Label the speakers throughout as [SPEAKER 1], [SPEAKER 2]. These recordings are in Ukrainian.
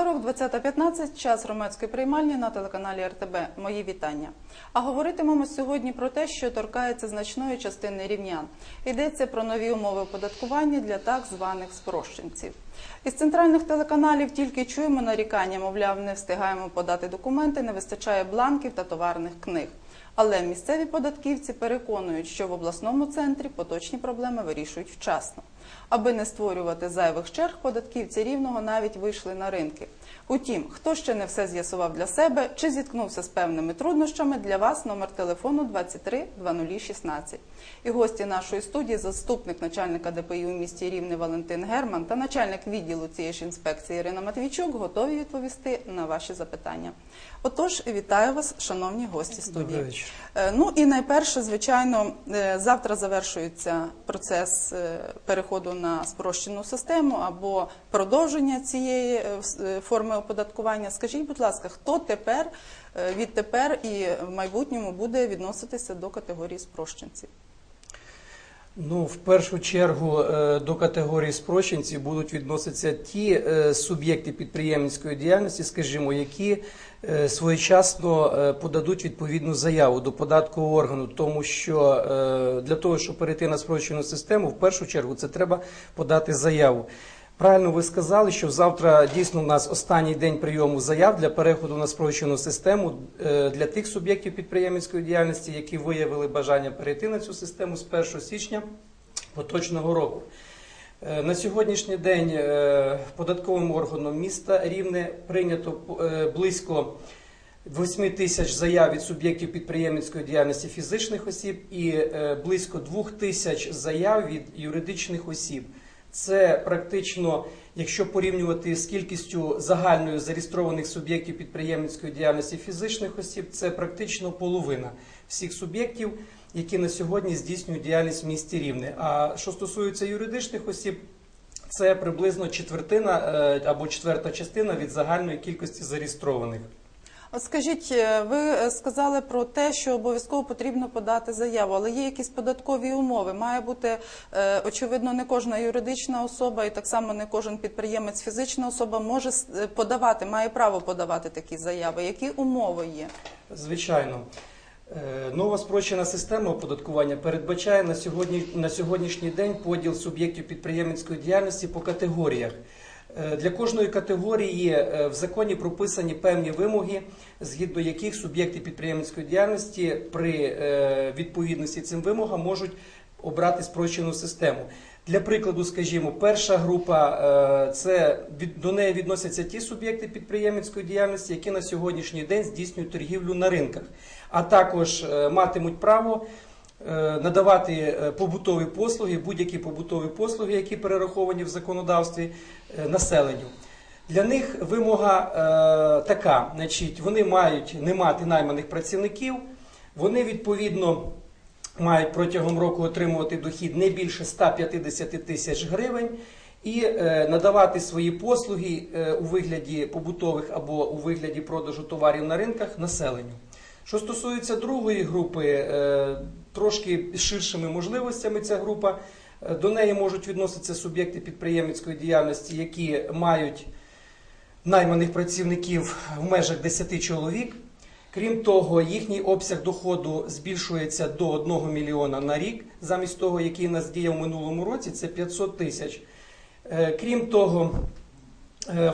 [SPEAKER 1] Вівторок, 20.15, час громадської приймальні на телеканалі РТБ. Мої вітання. А говоритимемо сьогодні про те, що торкається значної частини рівнян. Йдеться про нові умови оподаткування для так званих спрощенців. Із центральних телеканалів тільки чуємо нарікання, мовляв, не встигаємо подати документи, не вистачає бланків та товарних книг. Але місцеві податківці переконують, що в обласному центрі поточні проблеми вирішують вчасно. Аби не створювати зайвих черг, податківці рівного навіть вийшли на ринки. Утім, хто ще не все з'ясував для себе чи зіткнувся з певними труднощами, для вас номер телефону 23 0016. І гості нашої студії, заступник начальника ДПІ у місті Рівне Валентин Герман та начальник відділу цієї ж інспекції Ірина Матвійчук готові відповісти на ваші запитання. Отож, вітаю вас, шановні гості студії. Е, Ну і найперше, звичайно, е, завтра завершується процес е, переходу на спрощену систему або продовження цієї форми оподаткування. Скажіть, будь ласка, хто тепер відтепер і в майбутньому буде відноситися до категорії спрощенців?
[SPEAKER 2] Ну, в першу чергу е, до категорії спрощенців будуть відноситися ті е, суб'єкти підприємницької діяльності, скажімо, які е, своєчасно подадуть відповідну заяву до податкового органу, тому що для того, щоб перейти на спрощену систему, в першу чергу це треба подати заяву. Правильно ви сказали, що завтра дійсно у нас останній день прийому заяв для переходу на спрощену систему е, для тих суб'єктів підприємницької діяльності, які виявили бажання перейти на цю систему з 1 січня поточного року. Е, На сьогоднішній день е, податковим органом міста Рівне прийнято близько 8 тисяч заяв від суб'єктів підприємницької діяльності фізичних осіб і близько 2 тисяч заяв від юридичних осіб. Це практично, якщо порівнювати з кількістю загальною зареєстрованих суб'єктів підприємницької діяльності фізичних осіб, це практично половина всіх суб'єктів, які на сьогодні здійснюють діяльність в місті Рівне. А що стосується юридичних осіб, це приблизно четвертина е, або четверта частина від загальної кількості зареєстрованих.
[SPEAKER 1] Скажіть, е, ви е, сказали про те, що обов'язково потрібно подати заяву, але є якісь податкові умови. Має бути е, очевидно, не кожна юридична особа, і так само не кожен підприємець, фізична особа може подавати, має право подавати такі заяви. Які умови є?
[SPEAKER 2] Звичайно. Нова спрощена система оподаткування передбачає на, сьогодні, на сьогоднішній день поділ суб'єктів підприємницької діяльності по категоріях. Е, Для кожної категорії е, в законі прописані певні вимоги, згідно яких суб'єкти підприємницької діяльності при е, відповідності цим вимогам можуть обрати спрощену систему. Для прикладу, скажімо, перша група це до неї відносяться ті суб'єкти підприємницької діяльності, які на сьогоднішній день здійснюють торгівлю на ринках, а також матимуть право надавати е, побутові послуги, будь-які побутові послуги, які перераховані в законодавстві е, населенню. Для них вимога е, така: значить, вони мають не мати найманих працівників, вони відповідно мають протягом року отримувати дохід не більше 150 тисяч гривень і е, надавати свої послуги е, у вигляді побутових або у вигляді продажу товарів на ринках населенню. Що стосується другої групи, е, трошки ширшими можливостями ця група. Е, До неї можуть відноситися суб'єкти підприємницької діяльності, які мають найманих працівників в межах 10 чоловік. Крім того, їхній обсяг доходу збільшується до 1 мільйона на рік, замість того, який нас діяв в минулому році, це 500 тисяч. Е, Крім того,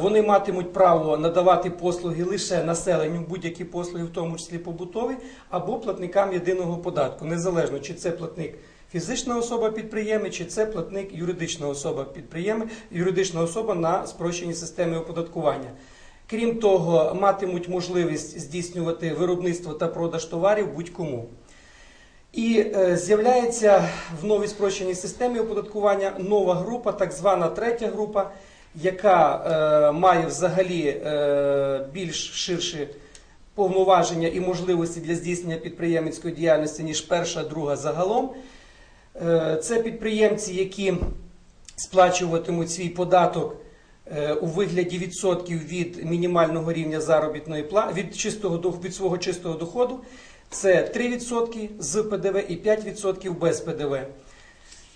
[SPEAKER 2] вони матимуть право надавати послуги лише населенню, будь-які послуги, в тому числі побутові, або платникам єдиного податку, незалежно чи це платник фізична особа підприємець, чи це платник юридична особа підприємець, юридична особа на спрощеній системі оподаткування. Крім того, матимуть можливість здійснювати виробництво та продаж товарів будь-кому. І е, з'являється в новій спрощеній системі оподаткування нова група, так звана третя група, яка е, має взагалі е, більш ширші повноваження і можливості для здійснення підприємницької діяльності, ніж перша, друга загалом. Е, це підприємці, які сплачуватимуть свій податок у вигляді відсотків від мінімального рівня заробітної плати від чистого від свого чистого доходу. Це 3% з ПДВ і 5% без ПДВ.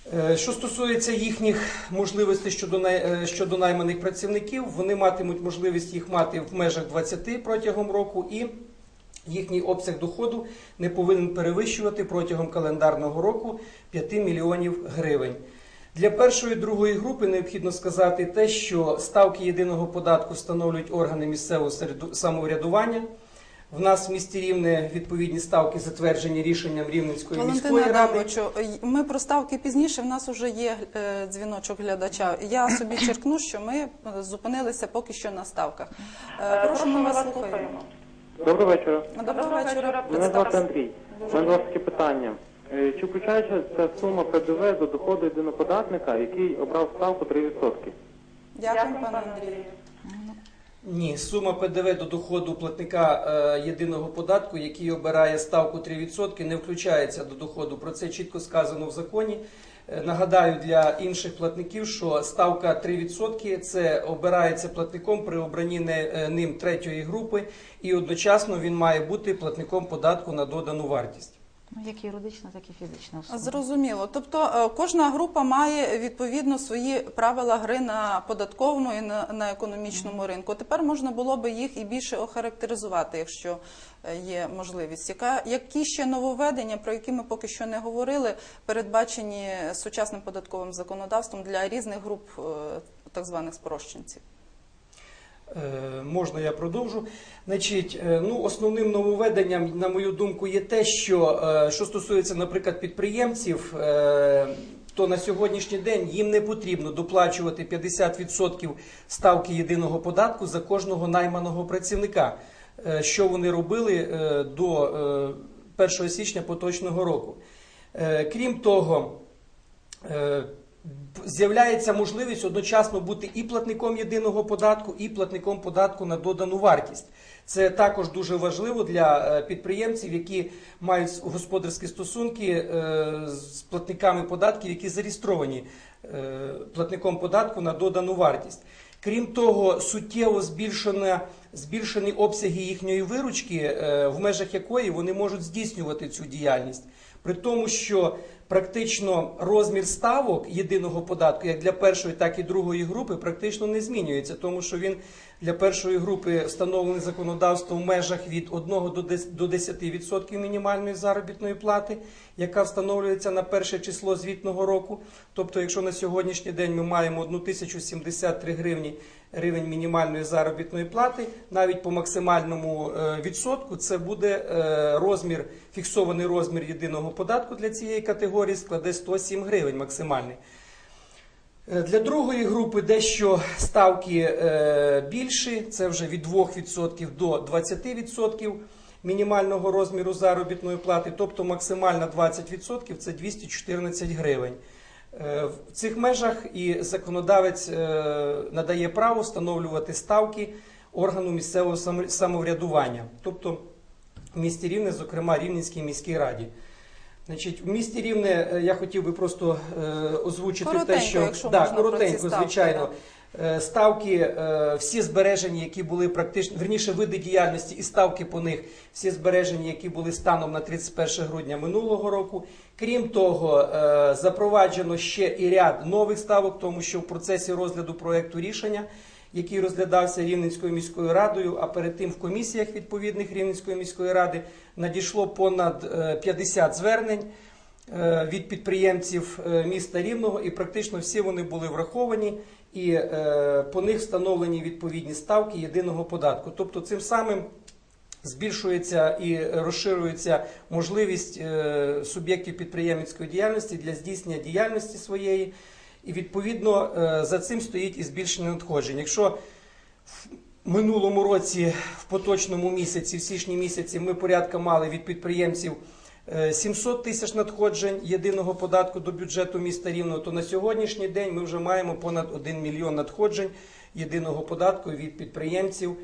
[SPEAKER 2] Е, Що стосується їхніх можливостей щодо, най- е, щодо найманих працівників, вони матимуть можливість їх мати в межах 20 протягом року і їхній обсяг доходу не повинен перевищувати протягом календарного року 5 мільйонів гривень. Для першої і другої групи необхідно сказати те, що ставки єдиного податку встановлюють органи місцевого самоврядування. В нас в місті Рівне відповідні ставки затверджені рішенням Рівненської
[SPEAKER 1] Валентина
[SPEAKER 2] міської ради.
[SPEAKER 1] Адамовичу, ми про ставки пізніше. В нас вже є е, дзвіночок глядача. Я собі черкну, що ми е, зупинилися поки що на ставках. Е, Прошу, ми вас слухаємо.
[SPEAKER 3] Доброго вечора.
[SPEAKER 1] Доброго вечора.
[SPEAKER 3] Мене звати Андрій. У мене вас таке питання. Е, Чи включається ця сума ПДВ до доходу єдиноподатника, який обрав ставку 3%?
[SPEAKER 1] Дякую, пане Андрію.
[SPEAKER 2] Ні, сума ПДВ до доходу платника е, єдиного податку, який обирає ставку 3%, не включається до доходу. Про це чітко сказано в законі. Е, Нагадаю для інших платників, що ставка 3% це обирається платником при обранні не- е, ним третьої групи, і одночасно він має бути платником податку на додану вартість.
[SPEAKER 4] Ну, як юридична, так і фізична особа.
[SPEAKER 1] Зрозуміло. Тобто е, кожна група має відповідно свої правила гри на податковому і на, на економічному ринку. Тепер можна було би їх і більше охарактеризувати, якщо е, є можливість. Яка які ще нововведення, про які ми поки що не говорили, передбачені сучасним податковим законодавством для різних груп е, так званих спрощенців?
[SPEAKER 2] Е, Можна я продовжу. Значить, е, ну, основним нововведенням, на мою думку, є те, що е, що стосується, наприклад, підприємців, то на сьогоднішній день їм не потрібно доплачувати 50% ставки єдиного податку за кожного найманого працівника, що вони робили до е, 1 січня поточного року. Крім того, З'являється можливість одночасно бути і платником єдиного податку, і платником податку на додану вартість. Це також дуже важливо для е, підприємців, які мають господарські стосунки е, з платниками податків, які зареєстровані е, платником податку на додану вартість. Крім того, суттєво збільшені обсяги їхньої виручки, в межах якої вони можуть здійснювати цю діяльність. При тому, що практично розмір ставок єдиного податку, як для першої, так і другої групи, практично не змінюється, тому що він для першої групи встановлений законодавством в межах від 1 до 10 до 10% мінімальної заробітної плати, яка встановлюється на перше число звітного року. Тобто, якщо на сьогоднішній день ми маємо 1073 гривні гривень мінімальної заробітної плати, навіть по максимальному е, відсотку це буде е, розмір, фіксований розмір єдиного податку для цієї категорії складе 107 гривень максимальний. Е, Для другої групи дещо ставки е, більші, це вже від 2% до 20% мінімального розміру заробітної плати, тобто максимальна 20% це 214 гривень. Е, В цих межах і законодавець надає право встановлювати ставки органу місцевого самоврядування, тобто в місті Рівне, зокрема Рівненській міській раді. Значить, в місті Рівне е, я хотів би просто е, озвучити
[SPEAKER 1] Коротенько,
[SPEAKER 2] те, що
[SPEAKER 1] якщо
[SPEAKER 2] да,
[SPEAKER 1] можна,
[SPEAKER 2] коротенько,
[SPEAKER 1] ставки,
[SPEAKER 2] звичайно.
[SPEAKER 1] да.
[SPEAKER 2] Е, Ставки, всі збережені, які були практично, верніше види діяльності і ставки по них, всі збережені, які були станом на 31 грудня минулого року. Крім того, запроваджено ще і ряд нових ставок, тому що в процесі розгляду проекту рішення, який розглядався Рівненською міською радою, а перед тим в комісіях відповідних Рівненської міської ради надійшло понад е, 50 звернень е, від підприємців е, міста Рівного, і практично всі вони були враховані, і е, по них встановлені відповідні ставки єдиного податку. Тобто, цим самим збільшується і розширюється можливість е, суб'єктів підприємницької діяльності для здійснення діяльності своєї, і відповідно е, за цим стоїть і збільшення надходжень. Якщо в минулому році, в поточному місяці, в січні місяці, ми порядка мали від підприємців е, 700 тисяч надходжень єдиного податку до бюджету міста Рівного, то на сьогоднішній день ми вже маємо понад 1 мільйон надходжень єдиного податку від підприємців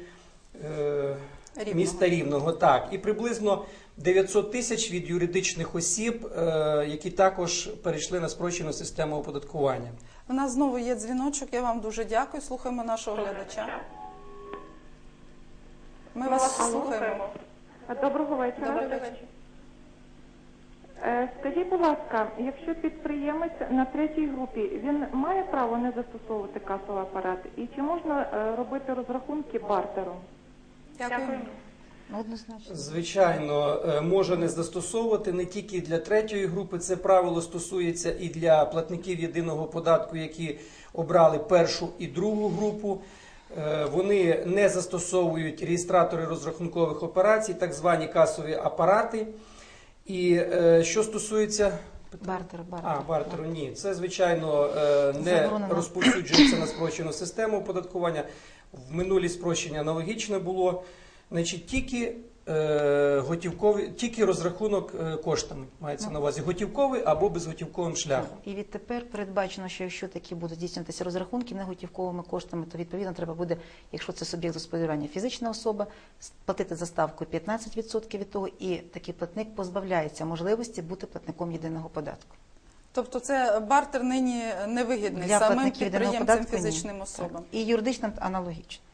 [SPEAKER 2] е,
[SPEAKER 1] Рівного.
[SPEAKER 2] міста Рівного. Так, і приблизно 900 тисяч від юридичних осіб, е, які також перейшли на спрощену систему оподаткування.
[SPEAKER 1] У нас знову є дзвіночок. Я вам дуже дякую. Слухаємо нашого глядача. Ми вас слухаємо.
[SPEAKER 5] Доброго вечора.
[SPEAKER 1] Добрий вечір.
[SPEAKER 5] Е, Скажіть, будь ласка, якщо підприємець на третій групі, він має право не застосовувати касовий апарат? І чи можна е, робити розрахунки бартером?
[SPEAKER 1] Дякую.
[SPEAKER 4] Ну, однозначно.
[SPEAKER 2] Звичайно, е, може не застосовувати не тільки для третьої групи. Це правило стосується і для платників єдиного податку, які обрали першу і другу групу. Е, Вони не застосовують реєстратори розрахункових операцій, так звані касові апарати. І е, що стосується
[SPEAKER 4] Бартер, бартер.
[SPEAKER 2] а, бартеру ні. Це, звичайно, е, не
[SPEAKER 4] Заборонено.
[SPEAKER 2] розповсюджується на спрощену систему оподаткування. В минулі спрощення аналогічне було. Значить, тільки е, готівковий, тільки розрахунок е, коштами мається на увазі готівковий або безготівковим шляхом.
[SPEAKER 4] І відтепер передбачено, що якщо такі будуть здійснюватися розрахунки неготівковими коштами, то відповідно треба буде, якщо це суб'єкт господарювання фізична особа, сплатити за ставкою 15% від того, і такий платник позбавляється можливості бути платником єдиного податку.
[SPEAKER 1] Тобто це бартер нині невигідний
[SPEAKER 4] Для
[SPEAKER 1] самим
[SPEAKER 4] платників єдиного
[SPEAKER 1] підприємцям
[SPEAKER 4] податку ні.
[SPEAKER 1] фізичним особам.
[SPEAKER 4] І юридичним аналогічно.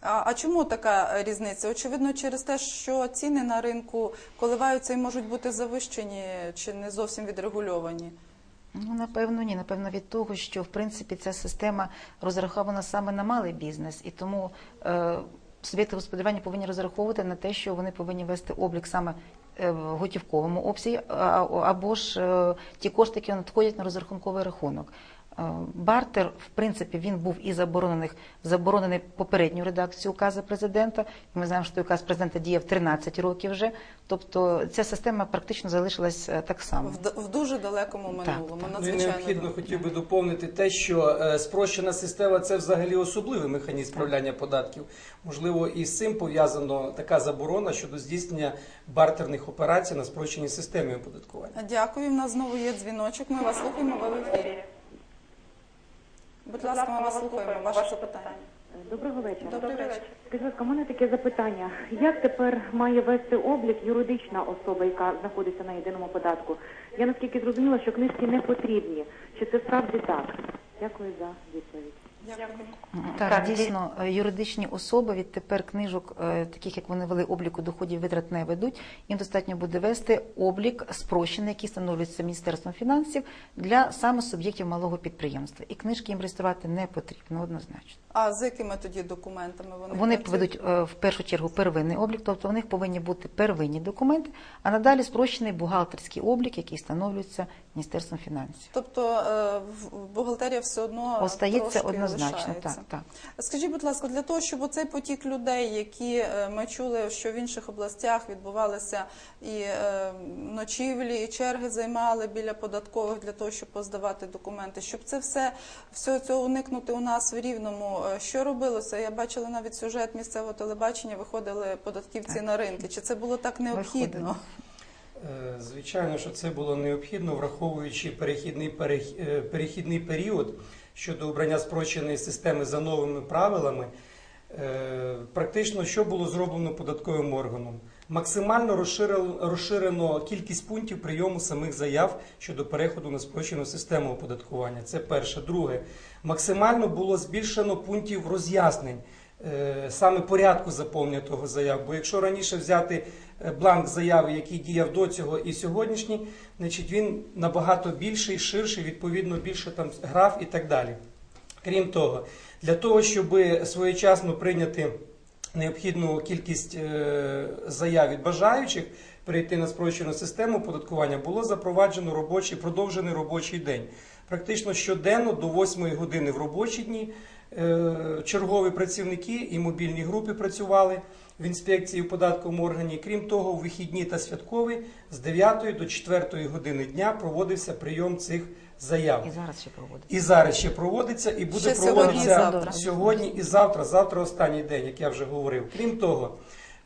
[SPEAKER 1] А, а чому така різниця? Очевидно, через те, що ціни на ринку коливаються і можуть бути завищені чи не зовсім відрегульовані.
[SPEAKER 4] Ну, напевно, ні. Напевно, від того, що в принципі ця система розрахована саме на малий бізнес, і тому е, суб'єкти господарювання повинні розраховувати на те, що вони повинні вести облік саме е, в готівковому обсязі, або ж е, ті кошти, які надходять на розрахунковий рахунок. Е, Бартер, в принципі, він був і заборонений, заборонений попередню редакцію указу президента. Ми знаємо, що указ президента діяв 13 років вже. Тобто ця система практично залишилась е, так само.
[SPEAKER 1] В, в дуже далекому минулому.
[SPEAKER 4] так.
[SPEAKER 2] Ну і необхідно хотів би доповнити те, що е, спрощена система це взагалі особливий механізм справляння податків. Можливо, і з цим пов'язано така заборона щодо здійснення бартерних операцій на спрощеній системі оподаткування.
[SPEAKER 1] Дякую. У нас знову є дзвіночок. Ми вас слухаємо. Ви в ефірі. Будь ласка, ми вас слухаємо. Ваше питання.
[SPEAKER 5] Доброго вечора.
[SPEAKER 1] Добрий вечір.
[SPEAKER 5] Скажіть, ласка, у мене таке запитання. Як тепер має вести облік юридична особа, яка знаходиться на єдиному податку? Я наскільки зрозуміла, що книжки не потрібні. Чи це справді так? Дякую за відповідь.
[SPEAKER 1] Дякую.
[SPEAKER 4] Так, дійсно, е, юридичні особи відтепер книжок, е, таких як вони вели обліку доходів витрат, не ведуть. Їм достатньо буде вести облік спрощений, який встановлюється Міністерством фінансів для саме суб'єктів малого підприємства. І книжки їм реєструвати не потрібно однозначно.
[SPEAKER 1] А з якими тоді документами вони
[SPEAKER 4] Вони поведуть е, в першу чергу первинний облік, тобто у них повинні бути первинні документи, а надалі спрощений бухгалтерський облік, який встановлюється Міністерством фінансів.
[SPEAKER 1] Тобто бухгалтерія все одно
[SPEAKER 4] Остається
[SPEAKER 1] трошки
[SPEAKER 4] однозначно, так, так.
[SPEAKER 1] Скажіть, будь ласка, для того, щоб оцей потік людей, які е, ми чули, що в інших областях відбувалися і е, ночівлі, і черги займали біля податкових для того, щоб поздавати документи, щоб це все всього цього уникнути у нас в рівному. е, Що робилося? Я бачила навіть сюжет місцевого телебачення. Виходили податківці на ринки. Чи це було так необхідно?
[SPEAKER 2] Звичайно, що це було необхідно, враховуючи перехідний, перех- перехідний період щодо обрання спрощеної системи за новими правилами. Е, Практично що було зроблено податковим органом? Максимально розширено, кількість пунктів прийому самих заяв щодо переходу на спрощену систему оподаткування. Це перше. Друге, максимально було збільшено пунктів роз'яснень саме порядку заповнення того заяв. Бо якщо раніше взяти е, бланк заяви, який діяв до цього і сьогоднішній, значить він набагато більший, ширший, відповідно більше там граф і так далі. Крім того, для того, щоб своєчасно прийняти необхідну кількість е, заяв від бажаючих перейти на спрощену систему оподаткування, було запроваджено робочий, продовжений робочий день. Практично щоденно до 8 години в робочі дні е, чергові працівники і мобільні групи працювали в інспекції в податковому органі. Крім того, у вихідні та святкові з 9 до 4 години дня проводився прийом цих заяв.
[SPEAKER 4] І зараз ще проводиться.
[SPEAKER 2] І зараз ще проводиться, і буде
[SPEAKER 1] Ще
[SPEAKER 2] проводитися
[SPEAKER 1] завтра.
[SPEAKER 2] сьогодні і завтра. Завтра останній день, як я вже говорив. Крім того,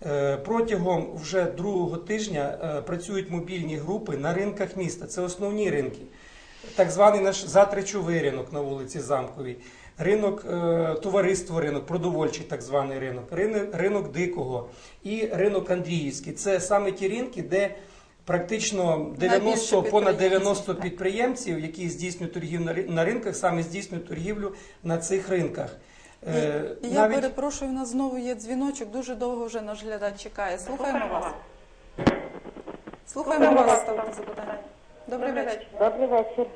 [SPEAKER 2] е, протягом вже другого тижня е, працюють мобільні групи на ринках міста. Це основні ринки. Так званий наш затричовий ринок на вулиці Замковій. Ринок е, товариство ринок, продовольчий так званий ринок, ринок, дикого і ринок Андріївський. Це саме ті ринки, де практично 90, понад 90
[SPEAKER 1] підприємців,
[SPEAKER 2] які здійснюють торгів на ри- на ринках, саме здійснюють торгівлю на цих ринках. Е,
[SPEAKER 1] І, і я перепрошую, у нас знову є дзвіночок. Дуже довго вже наш глядач чекає. Слухаємо вас. Слухаємо вас, ставте запитання. Добрий вечір.
[SPEAKER 6] Добрий вечір.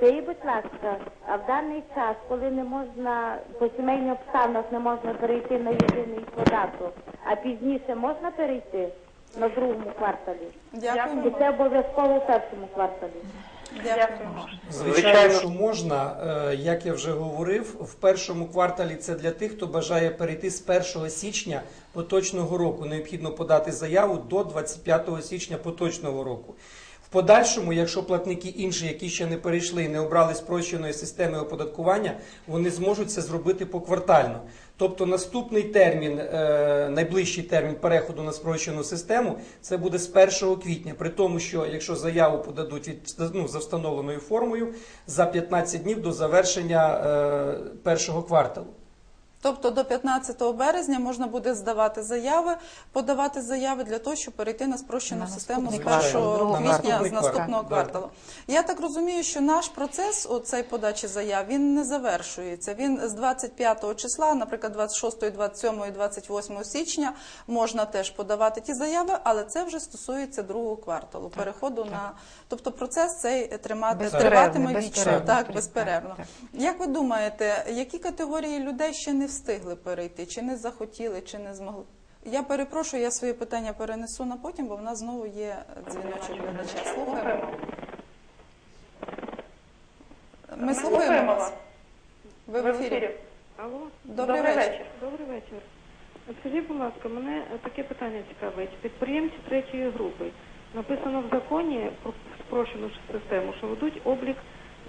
[SPEAKER 6] Скажіть, будь ласка, а в даний час, коли не можна по сімейних обставинах не можна перейти на єдиний податок, а пізніше можна перейти на другому кварталі?
[SPEAKER 1] Дякуємо.
[SPEAKER 6] Чи це обов'язково в першому кварталі?
[SPEAKER 1] Дякуємо.
[SPEAKER 2] Звичайно, що можна. Е, Як я вже говорив, в першому кварталі це для тих, хто бажає перейти з 1 січня поточного року. Необхідно подати заяву до 25 січня поточного року. Подальшому, якщо платники інші, які ще не перейшли і не обрали спрощеної системи оподаткування, вони зможуть це зробити поквартально. Тобто наступний термін, е, найближчий термін переходу на спрощену систему, це буде з 1 квітня. При тому, що якщо заяву подадуть від ну, за встановленою формою за 15 днів до завершення е, першого кварталу.
[SPEAKER 1] Тобто до 15 березня можна буде здавати заяви, подавати заяви для того, щоб перейти на спрощену
[SPEAKER 4] На
[SPEAKER 1] систему з
[SPEAKER 4] наступний
[SPEAKER 1] 1 квітня з наступного кварталу. Я так розумію, що наш процес оцей подачі заяв він не завершується. Він з 25 числа, наприклад, 26, 27, 28 січня можна теж подавати ті заяви, але це вже стосується другого кварталу. переходу на тобто процес цей тримати триватиме вічно, так
[SPEAKER 4] Так,
[SPEAKER 1] безперервно.
[SPEAKER 4] так.
[SPEAKER 1] Як ви думаєте, які категорії людей ще не встигли перейти, чи не захотіли, чи не змогли? Я перепрошую, я своє питання перенесу на потім, бо в нас знову є дзвіночок глядача. Слухаємо. Ми слухаємо вас. Ви в ефірі.
[SPEAKER 7] Алло,
[SPEAKER 1] Добрий вечір.
[SPEAKER 7] добрий вечір. Скажіть, будь ласка, мене таке питання цікавить. Підприємці третьої групи написано в законі про спрощену систему, що ведуть облік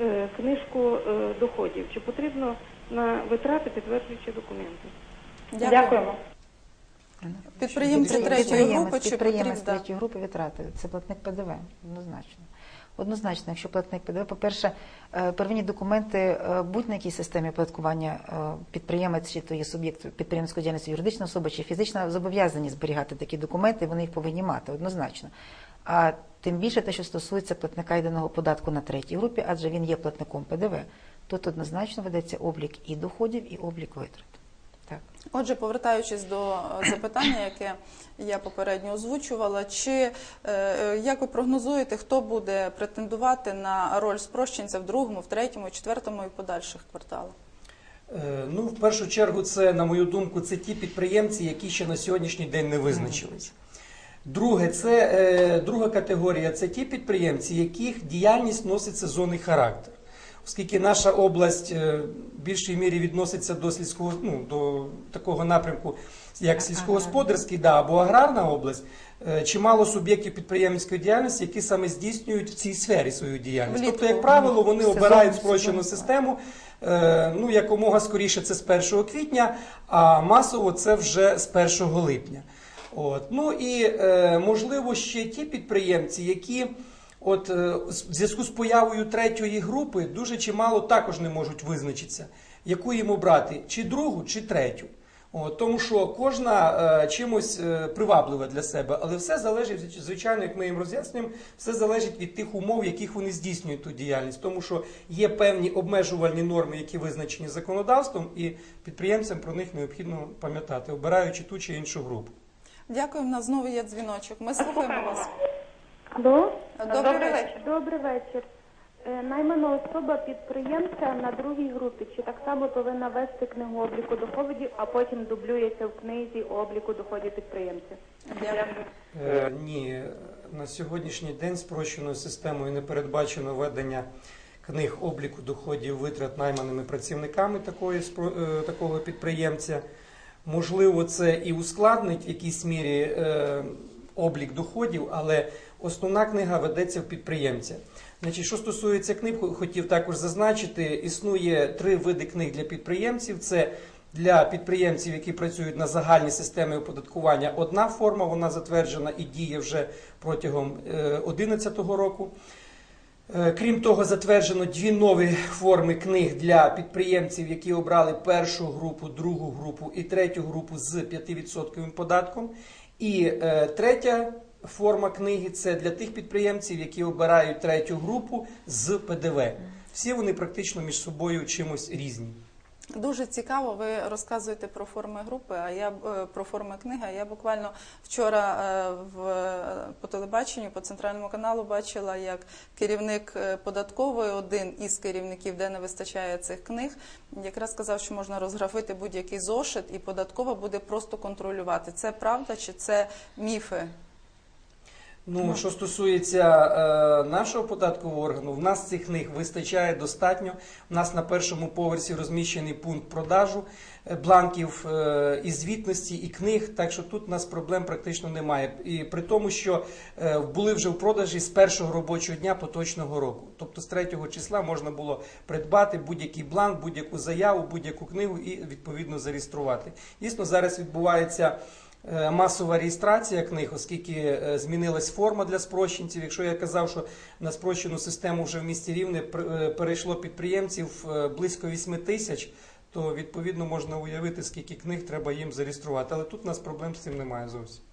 [SPEAKER 7] е, книжку е, доходів. Чи потрібно на витрати підтверджуючі документи?
[SPEAKER 1] Дякуємо. Підприємці третьої групи чи
[SPEAKER 4] підприємець
[SPEAKER 1] потрібно?
[SPEAKER 4] третьої групи витрати. Це платник ПДВ, однозначно. Однозначно, якщо платник ПДВ, по-перше, е, первинні документи е, будь-на якій системі оподаткування е, підприємець, чи то є суб'єкт підприємської діяльності, юридична особа чи фізична, зобов'язані зберігати такі документи, вони їх повинні мати однозначно. А тим більше те, що стосується платника єдиного податку на третій групі, адже він є платником ПДВ, тут однозначно ведеться облік і доходів, і облік витрат. Так.
[SPEAKER 1] Отже, повертаючись до е, запитання, яке я попередньо озвучувала, чи е, е, як ви прогнозуєте, хто буде претендувати на роль спрощенця в другому, в третьому, четвертому і подальших кварталах?
[SPEAKER 2] Ну, в першу чергу, це, на мою думку, це ті підприємці, які ще на сьогоднішній день не визначились. Друге, це друга категорія це ті підприємці, яких діяльність носить сезонний характер. Оскільки наша область е, в більшій мірі відноситься до сільського, ну, до такого напрямку, як сільськогосподарський да, або аграрна область, е, чимало суб'єктів підприємницької діяльності, які саме здійснюють в цій сфері свою діяльність.
[SPEAKER 1] Влітку.
[SPEAKER 2] Тобто, як правило, вони
[SPEAKER 4] Сезон-
[SPEAKER 2] обирають спрощену
[SPEAKER 4] сезон.
[SPEAKER 2] систему. Е, Ну, якомога скоріше це з 1 квітня, а масово це вже з 1 липня. От. Ну і можливо ще ті підприємці, які от е, в зв'язку з появою третьої групи дуже чимало також не можуть визначитися, яку їм обрати, чи другу, чи третю. От, тому що кожна е, чимось е, приваблива для себе, але все залежить, звичайно, як ми їм роз'яснюємо, все залежить від тих умов, яких вони здійснюють ту діяльність. Тому що є певні обмежувальні норми, які визначені законодавством, і підприємцям про них необхідно пам'ятати, обираючи ту чи іншу групу.
[SPEAKER 1] Дякую, в нас знову є дзвіночок. Ми слухаємо вас.
[SPEAKER 6] Алло?
[SPEAKER 1] Добрий вечір.
[SPEAKER 6] Добрий вечір. Е, Наймана особа підприємця на другій групі, чи так само повинна вести книгу обліку доходів, а потім дублюється в книзі обліку доходів підприємця?
[SPEAKER 1] Дякую.
[SPEAKER 2] Е, ні, на сьогоднішній день спрощеною системою не передбачено ведення книг обліку доходів витрат найманими працівниками такої, спро- е, такого підприємця. Можливо, це і ускладнить в якійсь мірі е, облік доходів, але основна книга ведеться в підприємця. Значить, що стосується книг, хотів також зазначити, існує три види книг для підприємців. Це для підприємців, які працюють на загальній системі оподаткування, одна форма, вона затверджена і діє вже протягом 2011 року. Е, Крім того, затверджено дві нові форми книг для підприємців, які обрали першу групу, другу групу і третю групу з 5% податком. І е, третя форма книги це для тих підприємців, які обирають третю групу з ПДВ. Всі вони практично між собою чимось різні.
[SPEAKER 1] Дуже цікаво, ви розказуєте про форми групи, а я е, про форми книги. Я буквально вчора е, в по телебаченню, по центральному каналу бачила, як керівник е, податкової, один із керівників, де не вистачає цих книг, якраз сказав, що можна розграфити будь-який зошит, і податкова буде просто контролювати. Це правда чи це міфи?
[SPEAKER 2] Ну, що стосується е, нашого податкового органу, в нас цих книг вистачає достатньо. У нас на першому поверсі розміщений пункт продажу е, бланків е, і звітності, і книг. Так що тут у нас проблем практично немає. І при тому, що е, були вже в продажі з першого робочого дня поточного року. Тобто з 3 числа можна було придбати будь-який бланк, будь-яку заяву, будь-яку книгу і відповідно зареєструвати. Дійсно, зараз відбувається. Е, масова реєстрація книг, оскільки е, змінилась форма для спрощенців. Якщо я казав, що на спрощену систему вже в місті Рівне е, перейшло підприємців близько 8 тисяч, то відповідно можна уявити, скільки книг треба їм зареєструвати. Але тут у нас проблем з цим немає зовсім.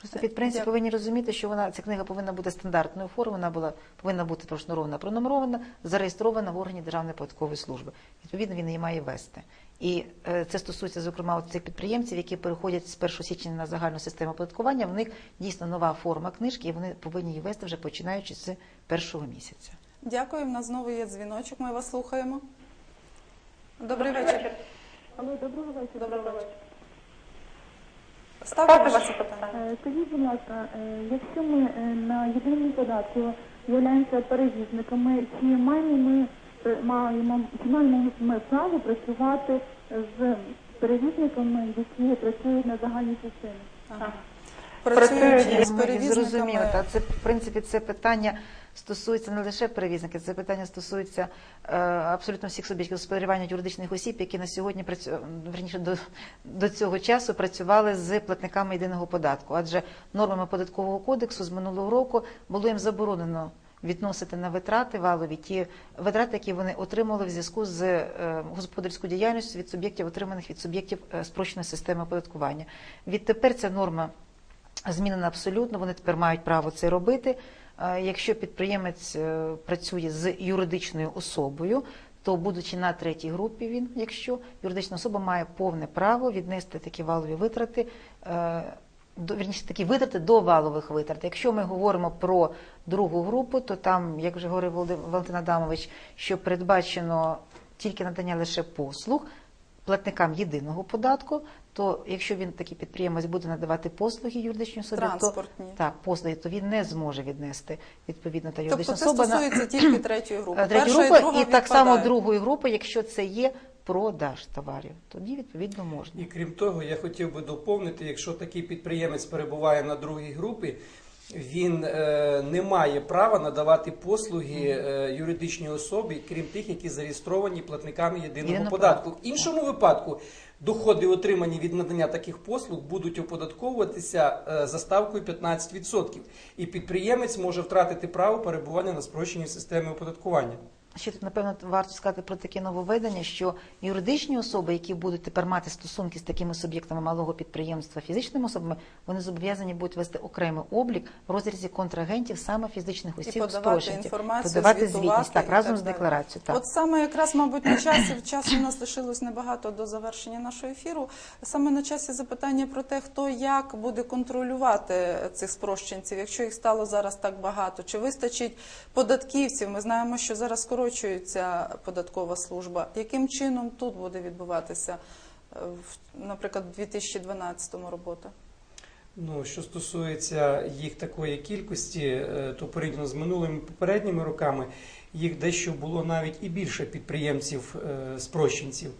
[SPEAKER 4] Просто підприємці повинні розуміти, що вона ця книга повинна бути стандартною форми, вона була повинна бути прошнурована, пронумерована, зареєстрована в органі Державної податкової служби. Відповідно, він її має вести. І е, це стосується, зокрема, от цих підприємців, які переходять з 1 січня на загальну систему оподаткування. В них дійсно нова форма книжки, і вони повинні її вести вже починаючи з першого місяця.
[SPEAKER 1] Дякую. У нас знову є дзвіночок. Ми вас слухаємо. Добрий вечір.
[SPEAKER 8] Алло, доброго вечора.
[SPEAKER 1] Доброго вечора. Ставте ваше питання.
[SPEAKER 8] Е, Скажіть, будь ласка, е, якщо ми е, на єдиному податку являємося перевізниками, чи маємо ми маємо чи маємо ми право працювати з перевізниками, які працюють на загальній системі?
[SPEAKER 1] Ага. Працюють
[SPEAKER 4] зрозуміли,
[SPEAKER 1] перевізниками.
[SPEAKER 4] та це в принципі це питання стосується не лише перевізників, це питання стосується е, абсолютно всіх суб'єктів господарювання юридичних осіб, які на сьогодні працю... верніше до, до цього часу працювали з платниками єдиного податку. Адже нормами податкового кодексу з минулого року було їм заборонено. Відносити на витрати валові ті витрати, які вони отримали в зв'язку з е, господарською діяльністю від суб'єктів, отриманих від суб'єктів е, спрощеної системи оподаткування. Відтепер ця норма змінена абсолютно. Вони тепер мають право це робити. Е, Якщо підприємець е, працює з юридичною особою, то будучи на третій групі, він, якщо юридична особа має повне право віднести такі валові витрати. е, До вірніше такі витрати до валових витрат. Якщо ми говоримо про другу групу, то там, як вже говорив Валентин Адамович, що передбачено тільки надання лише послуг платникам єдиного податку, то якщо він такий підприємець буде надавати послуги юридичній особі, то так послуги, то він не зможе віднести відповідно та
[SPEAKER 1] Тобто
[SPEAKER 4] юридична
[SPEAKER 1] це
[SPEAKER 4] особа на
[SPEAKER 1] стосується тільки третьої групи.
[SPEAKER 4] Третю
[SPEAKER 1] Перша
[SPEAKER 4] групу
[SPEAKER 1] і друга
[SPEAKER 4] і так само другої групи, якщо це є продаж товарів, тоді відповідно можна.
[SPEAKER 2] І крім того, я хотів би доповнити, якщо такий підприємець перебуває на другій групі, він е, не має права надавати послуги е, юридичній особі, крім тих, які зареєстровані платниками єдиного
[SPEAKER 4] Єдиного
[SPEAKER 2] податку. В іншому випадку доходи, отримані від надання таких послуг, будуть оподатковуватися е, за ставкою 15%. І підприємець може втратити право перебування на спрощеній системі оподаткування.
[SPEAKER 4] Ще тут, напевно, варто сказати про таке нововведення, що юридичні особи, які будуть тепер мати стосунки з такими суб'єктами малого підприємства, фізичними особами, вони зобов'язані будуть вести окремий облік в розрізі контрагентів саме фізичних осіб
[SPEAKER 1] подавати
[SPEAKER 4] спрощенців.
[SPEAKER 1] інформацію,
[SPEAKER 4] подавати звітність так
[SPEAKER 1] і
[SPEAKER 4] разом
[SPEAKER 1] так
[SPEAKER 4] з декларацією. Так.
[SPEAKER 1] От саме якраз, мабуть, на часі часу у нас лишилось небагато до завершення нашого ефіру. Саме на часі запитання про те, хто як буде контролювати цих спрощенців, якщо їх стало зараз так багато, чи вистачить податківців? Ми знаємо, що зараз скорочується податкова служба. Яким чином тут буде відбуватися, е, наприклад, в 2012 робота?
[SPEAKER 2] Ну, що стосується їх такої кількості, е, то порівняно з минулими попередніми роками їх дещо було навіть і більше підприємців е, спрощенців,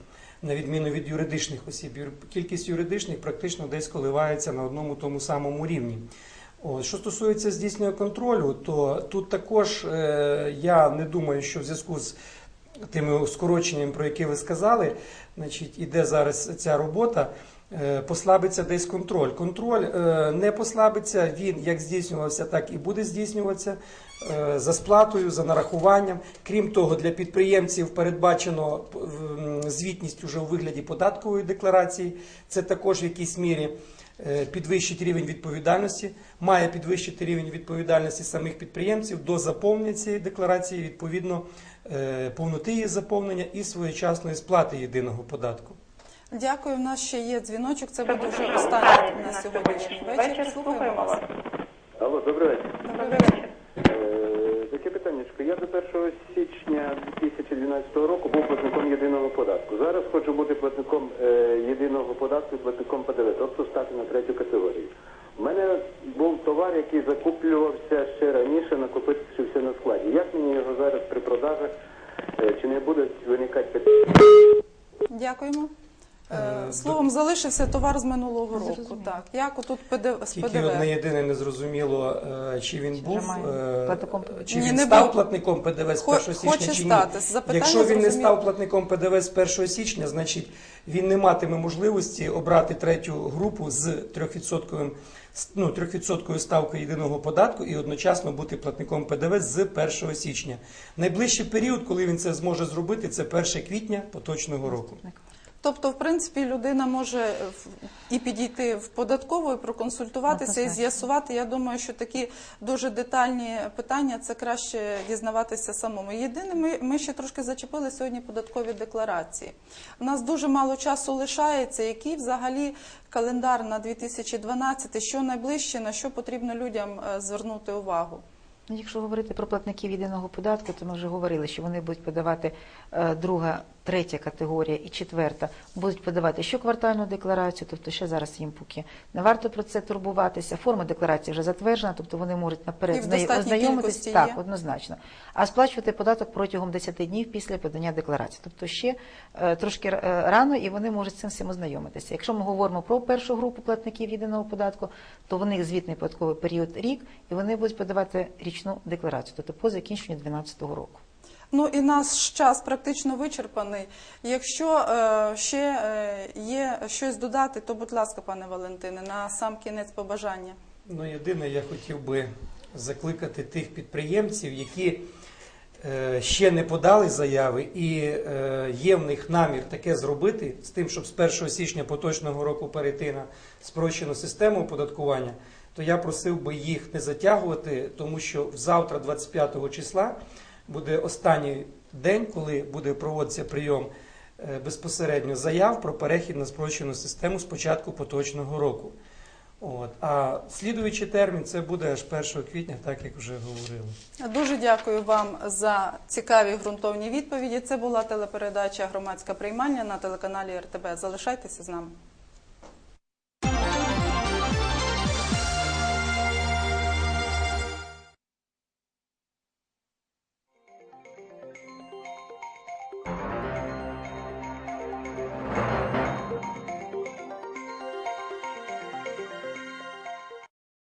[SPEAKER 2] на відміну від юридичних осіб. Кількість юридичних практично десь коливається на одному тому самому рівні. Що стосується здійснення контролю, то тут також е, я не думаю, що в зв'язку з тими скороченнями, про які ви сказали, значить, іде зараз ця робота. е, Послабиться десь контроль. Контроль е, не послабиться, він як здійснювався, так і буде здійснюватися за сплатою, за нарахуванням. Крім того, для підприємців передбачено звітність уже у вигляді податкової декларації. Це також в якійсь мірі підвищить рівень відповідальності, має підвищити рівень відповідальності самих підприємців до заповнення цієї декларації, відповідно е, повноти її заповнення і своєчасної сплати єдиного податку.
[SPEAKER 1] Дякую. В нас ще є дзвіночок. Це буде вже останній на сьогоднішній вечір. Слухаємо вас.
[SPEAKER 9] Алло, добрий вечір.
[SPEAKER 1] Добрий вечір.
[SPEAKER 9] Таке питаннячко. Я до 1 січня 2012 року був платником єдиного податку. Зараз хочу бути платником е, єдиного податку і платником ПДВ, тобто стати на третю категорію. У мене був товар, який закуплювався ще раніше, накопичився на складі. Як мені його зараз при продажах, е, чи не будуть виникати питання?
[SPEAKER 1] Дякуємо. Е,
[SPEAKER 2] Е,
[SPEAKER 1] Словом, залишився товар з минулого року.
[SPEAKER 4] Зрозуміло.
[SPEAKER 1] Так, як отут ПДВ з
[SPEAKER 2] Тільки
[SPEAKER 1] ПДВ?
[SPEAKER 2] одне єдине незрозуміло, е, чи він
[SPEAKER 4] Чи
[SPEAKER 2] був
[SPEAKER 4] вже
[SPEAKER 2] е,
[SPEAKER 4] платником
[SPEAKER 2] чи
[SPEAKER 1] Ні,
[SPEAKER 2] він
[SPEAKER 1] не
[SPEAKER 2] став
[SPEAKER 1] був.
[SPEAKER 2] платником ПДВ з
[SPEAKER 1] Хо-
[SPEAKER 2] 1 січня
[SPEAKER 1] хоче
[SPEAKER 2] чи ні.
[SPEAKER 1] стати. Запитання
[SPEAKER 2] Якщо він не
[SPEAKER 1] зрозуміло.
[SPEAKER 2] став платником ПДВ з 1 січня, значить він не матиме можливості обрати третю групу з 3% ну, 3% ставкою єдиного податку і одночасно бути платником ПДВ з 1 січня. Найближчий період, коли він це зможе зробити, це 1 квітня поточного року.
[SPEAKER 1] Тобто, в принципі, людина може е, і підійти в податкову, і проконсультуватися, і з'ясувати. Я думаю, що такі дуже детальні питання це краще дізнаватися самому. Єдине, ми, ми ще трошки зачепили сьогодні податкові декларації. У нас дуже мало часу лишається. Який взагалі календар на 2012, що найближче, на що потрібно людям е, звернути увагу?
[SPEAKER 4] Ну, Якщо говорити про платників єдиного податку, то ми вже говорили, що вони будуть подавати е, друга, третя категорія і четверта будуть подавати щоквартальну декларацію, тобто ще зараз їм поки не варто про це турбуватися. Форма декларації вже затверджена, тобто вони можуть наперед з нею
[SPEAKER 1] достатній
[SPEAKER 4] ознайомитись. Так, однозначно. А сплачувати податок протягом 10 днів після подання декларації. Тобто ще е, трошки е, рано, і вони можуть з цим всім ознайомитися. Якщо ми говоримо про першу групу платників єдиного податку, то в них звітний податковий період рік, і вони будуть подавати річну декларацію, тобто по закінченню 2012 року.
[SPEAKER 1] Ну і наш час практично вичерпаний. Якщо е, ще е, є щось додати, то будь ласка, пане Валентине, на сам кінець побажання.
[SPEAKER 2] Ну, єдине, я хотів би закликати тих підприємців, які е, ще не подали заяви, і е, є в них намір таке зробити з тим, щоб з 1 січня поточного року перейти на спрощену систему оподаткування, то я просив би їх не затягувати, тому що завтра, 25 числа, буде останній день, коли буде проводитися прийом е, безпосередньо заяв про перехід на спрощену систему з початку поточного року. От. А слідуючий термін це буде аж 1 квітня, так як вже говорили.
[SPEAKER 1] Дуже дякую вам за цікаві ґрунтовні відповіді. Це була телепередача Громадська приймальня на телеканалі РТБ. Залишайтеся з нами.